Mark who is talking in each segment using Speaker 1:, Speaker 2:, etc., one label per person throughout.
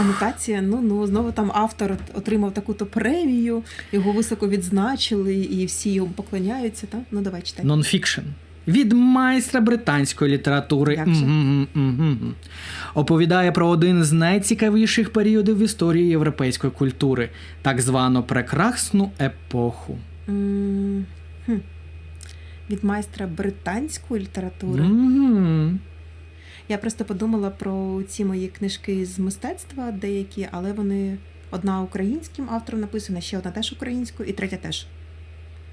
Speaker 1: Анотація, ну ну знову там автор отримав таку-то премію, його високо відзначили, і всі йому поклоняються. Та? Ну давай читай.
Speaker 2: Нонфікшн. Від майстра британської літератури оповідає про один з найцікавіших періодів в історії європейської культури, так звану прекрасну епоху.
Speaker 1: Від майстра британської літератури. Я просто подумала про ці мої книжки з мистецтва, деякі, але вони одна українським автором написана, ще одна теж українською, і третя теж.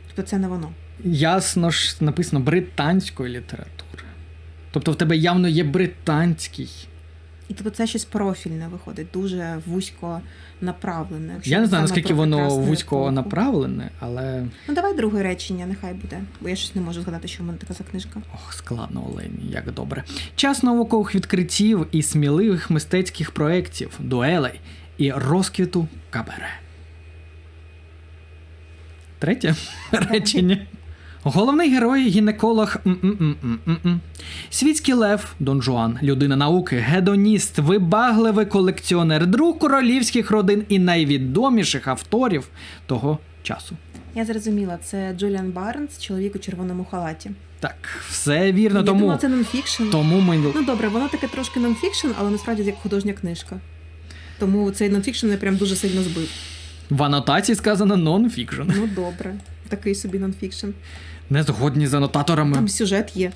Speaker 1: Тобто це не воно.
Speaker 2: Ясно ж написано британської літератури. Тобто в тебе явно є британський.
Speaker 1: І тобто це щось профільне виходить, дуже вузько направлене. якщо
Speaker 2: Я не знаю, наскільки воно вузько
Speaker 1: епоху.
Speaker 2: направлене, але
Speaker 1: Ну давай друге речення, нехай буде, бо я щось не можу згадати, що в мене така за книжка.
Speaker 2: ох, складно Олені, як добре. Час наукових відкриттів і сміливих мистецьких проєктів, дуелей і розквіту кабере. Третє речення. Головний герой гінеколог м-м-м-м-м. Світський лев Дон Жуан, людина науки, гедоніст, вибагливий колекціонер, друг королівських родин і найвідоміших авторів того часу.
Speaker 1: Я зрозуміла, це Джуліан Барнс, чоловік у червоному халаті.
Speaker 2: Так, все вірно,
Speaker 1: я
Speaker 2: тому,
Speaker 1: думала, це нонфікшн.
Speaker 2: тому ми
Speaker 1: Ну добре, воно таке трошки нонфікшн, але насправді як художня книжка. Тому цей нонфікшн мене прям дуже сильно збив.
Speaker 2: В анотації сказано нон-фікшн.
Speaker 1: Ну добре, такий собі нонфікшн.
Speaker 2: Не згодні з анотаторами.
Speaker 1: Там сюжет є.